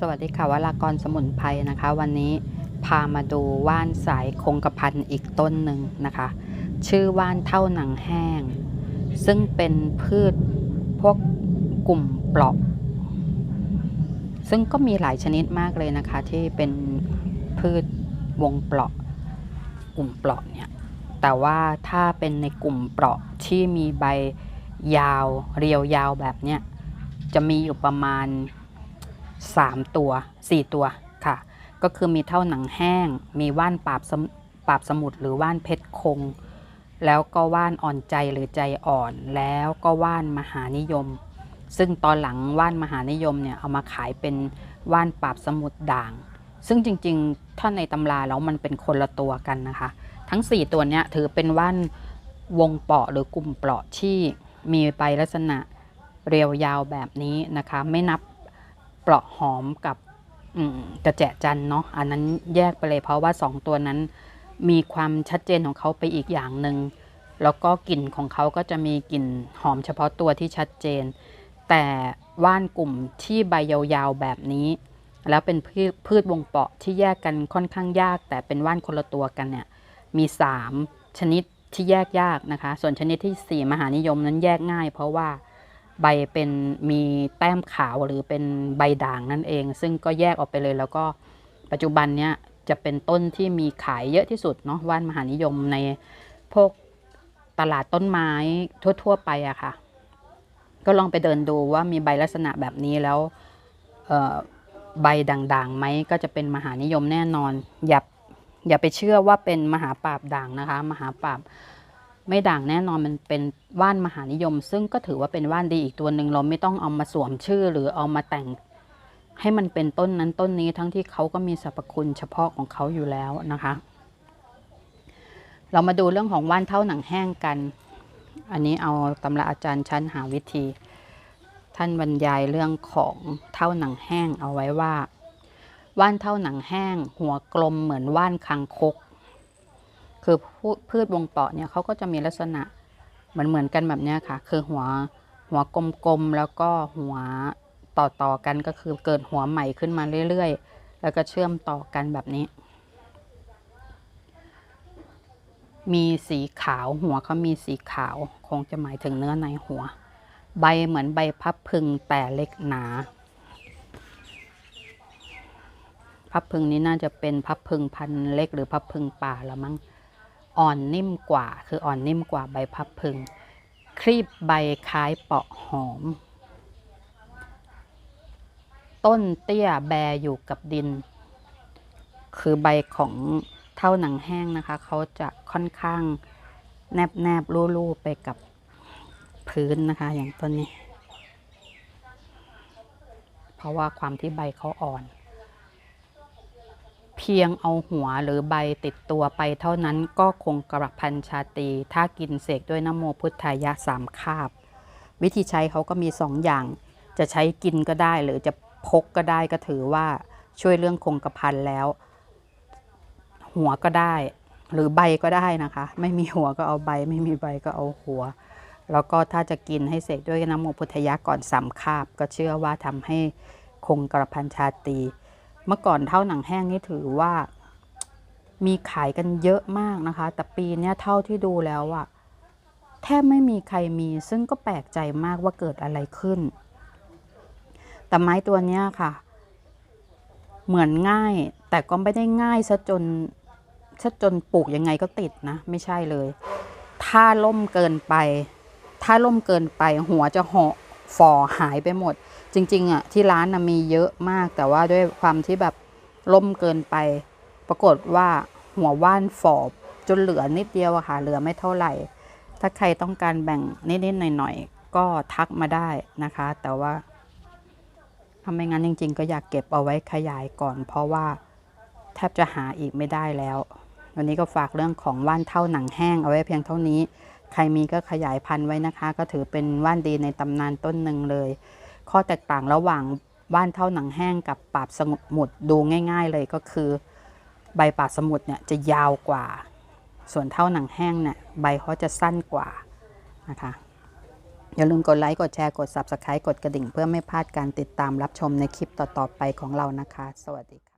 สวัสดีค่ะวรากรสมุนไพรนะคะ วันนี้พามาดูว่านสายคงกระพันอีกต้นหนึ่งนะคะ ชื่อว่านเท่าหนังแห้ง ซึ่งเป็นพืชพวกกลุ่มเปราะซึ่งก็มีหลายชนิดมากเลยนะคะ ที่เป็นพืชวงเปราะกลุ่มเปราะเนี่ยแต่ว่าถ้าเป็นในกลุ่มเปราะที่มีใบยาวเรียวยาวแบบเนี้ยจะมีอยู่ประมาณ 3 ตัว 4 ตัวค่ะ ก็คือมีเท่าหนังแห้ง มีว่านปราบสปราบสมุทรหรือว่านเพชรคง แล้วก็ว่านอ่อนใจหรือใจอ่อน แล้วก็ว่านมหานิยม ซึ่งตอนหลังว่านมหานิยมเนี่ยเอามาขายเป็นว่านปราบสมุทรด่าง ซึ่งจริงๆถ้าในตำราแล้วมันเป็นคนละตัวกันนะคะ ทั้ง 4 ตัวเนี้ยถือเป็นว่านวงเปาะหรือกลุ่มเปาะที่มีใบลักษณะเรียวยาวแบบนี้นะคะ ไม่นับ เปราะหอมกับกระแจจันเนาะอันนั้นแยกไปเลยเพราะว่า2ตัวนั้น มีความชัดเจนของเขาไปอีกอย่างหนึ่งแล้วก็กลิ่นของเขาก็จะมีกลิ่นหอมเฉพาะตัวที่ชัดเจน แต่ว่านกลุ่มที่ใบยาวๆแบบนี้ แล้วเป็นพืชพืชวงเปราะที่แยกกันค่อนข้างยาก แต่เป็นว่านคนละตัวกันเนี่ยมี 3 ชนิดที่แยกยากนะคะ ส่วนชนิดทีสี่4 มหานิยมนั้นแยกง่าย เพราะว่า ใบเป็นมีแต้มขาวหรือเป็นใบด่างนั่นเอง ซึ่งก็แยกออกไปเลยแล้วก็ปัจจุบันเนี้ยจะเป็นต้นที่มีขายเยอะที่สุดเนาะว่านมหานิยมในพวกตลาดต้นไม้ทั่ว ๆ ไปอะค่ะ ก็ลองไปเดินดูว่ามีใบลักษณะแบบนี้แล้วเอ่อใบด่างๆไหมก็จะเป็นมหานิยมแน่นอนอย่าอย่าไปเชื่อว่าเป็นมหาปราบด่างนะคะ มหาปราบ ไม่ด่างแน่นอนมันเป็นว่านมหานิยม ซึ่งก็ถือว่าเป็นว่านดีอีกตัวหนึ่งเราไม่ต้องเอามาสวมชื่อ หรือเอามาแต่ง ให้มันเป็นต้นนั้นต้นนี้ทั้งที่เขาก็มีสรรพคุณเฉพาะของเขาอยู่แล้วนะคะ เรามาดูเรื่องของว่านเท่าหนังแห้งกัน อันนี้เอาตำราอาจารย์ชั้นหาวิธี ท่านบรรยายเรื่องของเท่าหนังแห้งเอาไว้ว่าว่านเท่าหนังแห้ง หัวกลมเหมือนว่านคางคก คือพืชวงเปาะเนี่ยเขาก็จะมีลักษณะเหมือนเหมือนกันแบบนี้ค่ะ คือหัวหัวกลมๆแล้วก็หัวต่อต่อกันก็คือเกิดหัวใหม่ขึ้นมาเรื่อยๆ แล้วก็เชื่อมต่อกันแบบนี้ มีสีขาวหัวเขามีสีขาวคงจะหมายถึงเนื้อในหัว ใบเหมือนใบพับพึงแต่เล็กหนา พับพึงนี้น่าจะเป็นพับพึงพันเล็กหรือพับพึงป่าละมั้ง อ่อนนิ่มกว่า คืออ่อนนิ่มกว่าใบพับพึง ครีบใบคล้ายเปาะหอม ต้นเตี้ยแบอยู่กับดิน คือใบของเท่าหนังแห้งนะคะ เขาจะค่อนข้างแนบแนบๆรูๆไปกับพื้นนะคะ อย่างต้นนี้ เพราะว่าความที่ใบเขาอ่อน พียงเอาหัวหรือใบติดตัวไปเท่านั้นก็คงกระพันชาตี ถ้ากินเสกด้วยนะโมพุทธายะสามคาบ วิธีใช้เขาก็มีสองอย่าง จะใช้กินก็ได้หรือจะพกก็ได้ก็ถือว่าช่วยเรื่องคงกระพันแล้ว หัวก็ได้ หรือใบก็ได้นะคะ ไม่มีหัวก็เอาใบ ไม่มีใบก็เอาหัว แล้วก็ถ้าจะกินให้เสกด้วยนะโมพุทธายะก่อนสามคาบ ก็เชื่อว่าทำให้คงกระพันชาตี เมื่อก่อนเท่าหนังแห้งนี่ถือว่า มีขายกันเยอะมากนะคะ แต่ปีนี้เท่าที่ดูแล้วอะแทบไม่มีใครมี ซึ่งก็แปลกใจมากว่าเกิดอะไรขึ้น แต่ไม้ตัวเนี้ยค่ะ เหมือนง่าย แต่ก็ไม่ได้ง่ายซะจนซะจนปลูกยังไงก็ติดนะ ไม่ใช่เลย ถ้าล่มเกินไป ถ้าล่มเกินไป หัวจะเหาะ ฝ่อหายไปหมด จริงๆอะที่ร้านนะมีเยอะมาก แต่ว่าด้วยความที่แบบล่มเกินไป ปรากฏว่าหัวว่านฝ่อจนเหลือนิดเดียวอะค่ะเหลือไม่เท่าไหร่ ถ้าใครต้องการแบ่งนิดๆหน่อยๆก็ทักมาได้นะคะ แต่ว่าถ้าไมงั้นจริง ๆ ก็อยากเก็บเอาไว้ขยายก่อน เพราะว่าแทบจะหาอีกไม่ได้แล้ว วันนี้ก็ฝากเรื่องของว่านเท่าหนังแห้งเอาไว้เพียงเท่านี้ ใครมีก็ขยายพันธุ์ไว้นะคะ ก็ถือเป็นว่านดีในตำนานต้นหนึ่งเลย ข้อแตกต่างระหว่างว่านเท่าหนังแห้งกับปาบสมุดดูง่าย ๆ เลยก็คือ ใบปาบสมุดเนี่ยจะยาวกว่า ส่วนเท่าหนังแห้งเนี่ยใบเขาจะสั้นกว่านะคะอย่าลืมกดไลค์ กดแชร์ กด Subscribe กดกระดิ่ง เพื่อไม่พลาดการติดตามรับชมในคลิปต่อ ๆ ไปของเรานะคะ สวัสดีค่ะ